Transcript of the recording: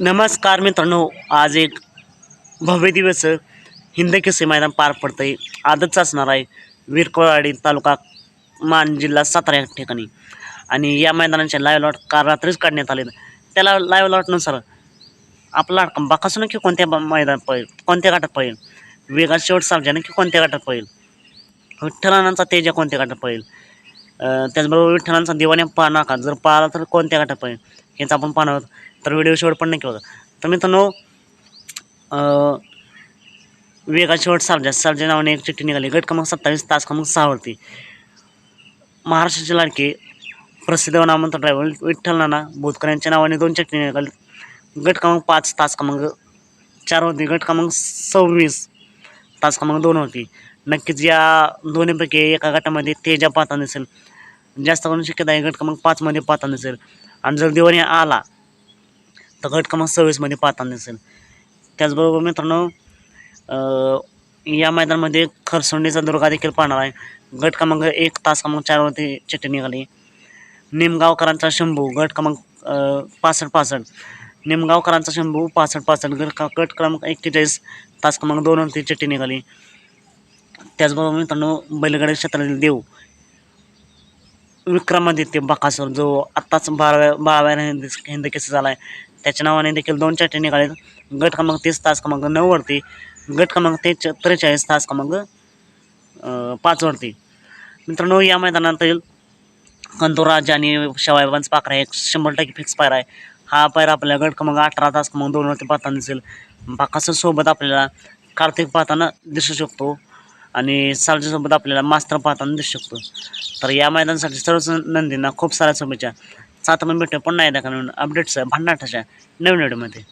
नमस्कार मित्रांनो आज एक भव्य दिवस हिंद केसरी मैदान पार पडतंय. आजच असणार आहे विरकोळवाडी तालुका मान जिल्हा सातारा या ठिकाणी. आणि या मैदानाचे लाईव्ह लॉट काल रात्रीच काढण्यात आले त्याला लाईव्ह लॉटनुसार आपला बाकासून की कोणत्या मैदान पळेल कोणत्या गाठात पळेल? वेगात शेवट सार्वजनिक की कोणत्या गाठात पळेल? विठ्ठलानांचा तेजा कोणत्या गाठात पळेल? त्याचबरोबर विठ्ठलांचा दिवाने पाहणार का जर पाहिला तर कोणत्या गाठात पळेल हेच आपण पाहणार आहोत. तर व्हिडिओ शेवट पण नाही केला तर मित्रांनो वेगा शेवट सार्जा सार्जा नावाने एक चिठ्ठी निघाली. गट क्रमांक सत्तावीस तास क्रमांक सहावरती महाराष्ट्राचे लाडके प्रसिद्ध नामवंत ड्रायव्हर विठ्ठल नाना बोधकर यांच्या नावाने दोन चिठ्ठी निघाली. गट क्रमांक पाच तास क्रमांक चार होती गट क्रमांक सव्वीस तास क्रमांक दोन होती नक्कीच या दोन्हीपैकी एका गटामध्ये तेजा पाहता दिसेल. जास्त करून शक्यता आहे गट क्रमांक पाचमध्ये पाहता दिसेल. आणि जर दिवाणी आला तर गट क्रमांक सव्वीसमध्ये पाहता दिसेल. त्याचबरोबर मित्रांनो या मैदानामध्ये खरसोंडीचा दुर्गा देखील पाहणार आहे. गट क्रमांक एक तास क्रमांक चारवरती चिठ्ठी निघाली. निमगावकरांचा शंभू गट क्रमांक पासष्ट पासष्ट. निमगावकरांचा शंभू पासष्ट पासष्ट. गट गट क्रमांक एक्केचाळीस तास क्रमांक दोनवरती चिठ्ठी निघाली. त्याचबरोबर मित्रांनो बैलगाडी क्षेत्रातील देव विक्रमादित्य बकासूर जो आत्ताच बाराव्या बाराव्या हिंद हिंद केस झाला आहे त्याच्या नावाने देखील दोन चाटे निघाले गट क्रमांक तीस तास क्रमांक नऊवरती गट क्रमांक तेच त्रेचाळीस तास क्रमांक पाचवरती मित्रांनो या मैदानातील कंतुराज आणि शेवायबांचा पाखरा एक शंभर टक्के फिक्स पायरा आहे. हा पायरा आपल्याला गट क्रमांक अठरा तास क्रमांक दोनवरती पाहताना दिसेल. बाकासूरसोबत आपल्याला कार्तिक पाहताना दिसू शकतो. आणि सालच्यासोबत आपल्याला मास्तर पाहताना दिसू शकतो. तर या मैदानासाठी सर्वच नंदींना खूप साऱ्या शुभेच्छा. सात आपण भेटू पुन्हा एकदा का नवीन अपडेट्स भांडाठाच्या नवीन व्हिडिओमध्ये